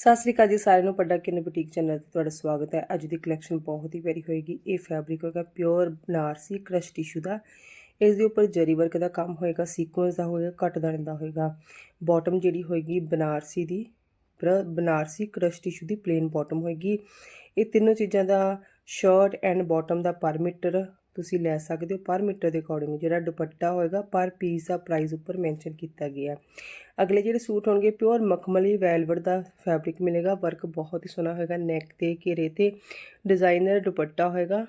ਸਤਿ ਸ੍ਰੀ ਅਕਾਲ ਜੀ ਸਾਰਿਆਂ ਨੂੰ ਪੱਡਾ ਕਿਨ ਬੁਟੀਕ ਚੈਨਲ ਤੇ ਤੁਹਾਡਾ ਸਵਾਗਤ ਹੈ। ਅੱਜ ਦੀ ਕਲੈਕਸ਼ਨ ਬਹੁਤ ਹੀ ਪਿਆਰੀ ਹੋਏਗੀ। ਇਹ ਫੈਬਰਿਕ ਹੋਏਗਾ ਪਿਓਰ ਬਨਾਰਸੀ ਕ੍ਰਸ਼ ਟਿਸ਼ੂ ਦਾ। ਇਸ ਦੇ ਉੱਪਰ ਜਰੀ ਵਰਕ ਦਾ ਕੰਮ ਹੋਏਗਾ ਸੀਕੁਐਂਸ ਦਾ ਹੋਏਗਾ ਕੱਟ ਦਾਣੇ ਦਾ ਹੋਏਗਾ। ਬਾਟਮ ਜਿਹੜੀ ਹੋਏਗੀ ਬਨਾਰਸੀ ਦੀ ਪਰ ਬਨਾਰਸੀ ਕ੍ਰਸ਼ ਟਿਸ਼ੂ ਦੀ ਪਲੇਨ ਬਾਟਮ ਹੋਏਗੀ। ਇਹ ਤਿੰਨੋਂ ਚੀਜ਼ਾਂ ਦਾ ਸ਼ਰਟ ਐਂਡ ਬਾਟਮ ਦਾ ਪਰ ਮੀਟਰ ਤੁਸੀਂ ਲੈ ਸਕਦੇ ਹੋ। ਪਰ ਮੀਟਰ ਦੇ ਅਕੋਰਡਿੰਗ ਜਿਹੜਾ ਦੁਪੱਟਾ ਹੋਏਗਾ, ਪਰ ਪੀਸ ਦਾ ਪ੍ਰਾਈਸ ਉੱਪਰ ਮੈਂਸ਼ਨ ਕੀਤਾ ਗਿਆ। ਅਗਲੇ ਜਿਹੜੇ ਸੂਟ ਹੋਣਗੇ ਪਿਓਰ ਮਖਮਲੀ ਵੈਲਵਟ ਦਾ ਫੈਬਰਿਕ ਮਿਲੇਗਾ। ਵਰਕ ਬਹੁਤ ਹੀ ਸੋਹਣਾ ਹੋਏਗਾ ਨੈਕ ਤੇ ਘੇਰੇ ਤੇ। ਡਿਜ਼ਾਈਨਰ ਦੁਪੱਟਾ ਹੋਏਗਾ,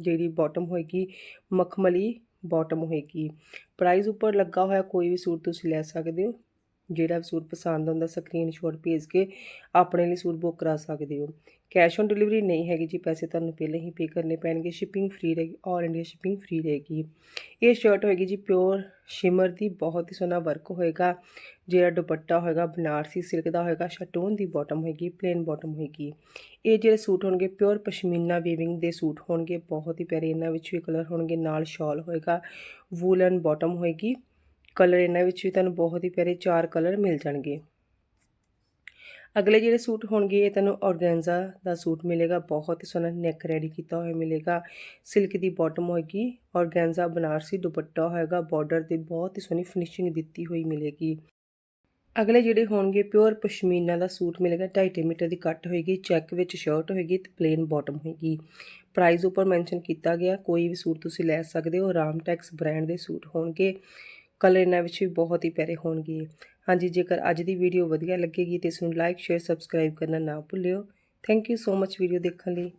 ਜਿਹੜੀ ਬਾਟਮ ਹੋਏਗੀ, ਮਖਮਲੀ ਬਾਟਮ ਹੋਏਗੀ। ਪ੍ਰਾਈਸ ਉੱਪਰ ਲੱਗਾ ਹੋਇਆ ਕੋਈ ਵੀ ਸੂਟ ਤੁਸੀਂ ਲੈ ਸਕਦੇ ਹੋ। ਜਿਹੜਾ ਵੀ ਸੂਟ ਪਸੰਦ ਆਉਂਦਾ ਸਕਰੀਨਸ਼ਾਟ ਭੇਜ ਕੇ ਆਪਣੇ ਲਈ ਸੂਟ ਬੁੱਕ ਕਰਾ ਸਕਦੇ ਹੋ। ਕੈਸ਼ ਔਨ ਡਿਲੀਵਰੀ ਨਹੀਂ ਹੈਗੀ ਜੀ, ਪੈਸੇ ਤੁਹਾਨੂੰ ਪਹਿਲਾਂ ਹੀ ਪੇ ਕਰਨੇ ਪੈਣਗੇ ਸ਼ਿਪਿੰਗ ਫ੍ਰੀ ਰਹੇਗੀ ਆਲ ਇੰਡੀਆ ਸ਼ਿਪਿੰਗ ਫ੍ਰੀ ਰਹੇਗੀ। ਇਹ ਸ਼ਰਟ ਹੋਏਗੀ ਜੀ ਪਿਓਰ ਸ਼ਿਮਰ ਦੀ, ਬਹੁਤ ਹੀ ਸੋਹਣਾ ਵਰਕ ਹੋਏਗਾ। ਜਿਹੜਾ ਦੁਪੱਟਾ ਹੋਏਗਾ, ਬਨਾਰਸੀ ਸਿਲਕ ਦਾ ਹੋਏਗਾ ਸ਼ਟੋਨ ਦੀ ਬਾਟਮ ਹੋਏਗੀ ਪਲੇਨ ਬਾਟਮ ਹੋਏਗੀ। ਇਹ ਜਿਹੜੇ ਸੂਟ ਹੋਣਗੇ ਪਿਓਰ ਪਸ਼ਮੀਨਾ ਵੀਵਿੰਗ ਦੇ ਸੂਟ ਹੋਣਗੇ, ਬਹੁਤ ਹੀ ਪਿਆਰੇ, ਇਹਨਾਂ ਵਿੱਚ ਵੀ ਕਲਰ ਹੋਣਗੇ, ਨਾਲ ਸ਼ਾਲ ਹੋਏਗਾ ਵੂਲਨ ਬਾਟਮ ਹੋਏਗੀ। ਕਲਰ ਇਹਨਾਂ ਵਿੱਚ ਵੀ ਤੁਹਾਨੂੰ ਬਹੁਤ ਹੀ ਪਿਆਰੇ ਚਾਰ ਕਲਰ ਮਿਲ ਜਾਣਗੇ। ਅਗਲੇ ਜਿਹੜੇ ਸੂਟ ਹੋਣਗੇ, ਇਹ ਤੁਹਾਨੂੰ ਔਰਗੈਂਜ਼ਾ ਦਾ ਸੂਟ ਮਿਲੇਗਾ। ਬਹੁਤ ਹੀ ਸੋਹਣਾ ਨੈਕ ਰੈਡੀ ਕੀਤਾ ਹੋਇਆ ਮਿਲੇਗਾ। ਸਿਲਕ ਦੀ ਬਾਟਮ ਹੋਏਗੀ। ਔਰਗੈਂਜ਼ਾ ਬਨਾਰਸੀ ਦੁਪੱਟਾ ਹੋਏਗਾ। ਬਾਰਡਰ ਤੇ ਬਹੁਤ ਹੀ ਸੋਹਣੀ ਫਿਨਿਸ਼ਿੰਗ ਦਿੱਤੀ ਹੋਈ ਮਿਲੇਗੀ। ਅਗਲੇ ਜਿਹੜੇ ਹੋਣਗੇ ਪਿਓਰ ਪਸ਼ਮੀਨਾ ਦਾ ਸੂਟ ਮਿਲੇਗਾ। 2.5 ਮੀਟਰ ਦੀ ਕੱਟ ਹੋਏਗੀ। ਚੈੱਕ ਵਿੱਚ ਸ਼ਰਟ ਹੋਏਗੀ ਤੇ ਪਲੇਨ ਬਾਟਮ ਹੋਏਗੀ। ਪ੍ਰਾਈਸ ਉੱਪਰ ਮੈਂਸ਼ਨ ਕੀਤਾ ਗਿਆ। ਕੋਈ ਵੀ ਸੂਟ ਤੁਸੀਂ ਲੈ ਸਕਦੇ ਹੋ। ਰਾਮਟੈਕਸ ਬ੍ਰਾਂਡ ਦੇ ਸੂਟ ਹੋਣਗੇ। ਕਲਰ ਇਹਨਾਂ ਵਿੱਚ ਵੀ ਬਹੁਤ ਹੀ ਪਿਆਰੇ ਹੋਣਗੇ। ਹਾਂਜੀ, ਜੇਕਰ ਅੱਜ ਦੀ ਵੀਡੀਓ ਵਧੀਆ ਲੱਗੇਗੀ ਤੇ ਇਸ ਨੂੰ ਲਾਈਕ ਸ਼ੇਅਰ ਸਬਸਕ੍ਰਾਈਬ ਕਰਨਾ ਨਾ ਭੁੱਲਿਓ। Thank you so much video ਦੇਖਣ ਲਈ।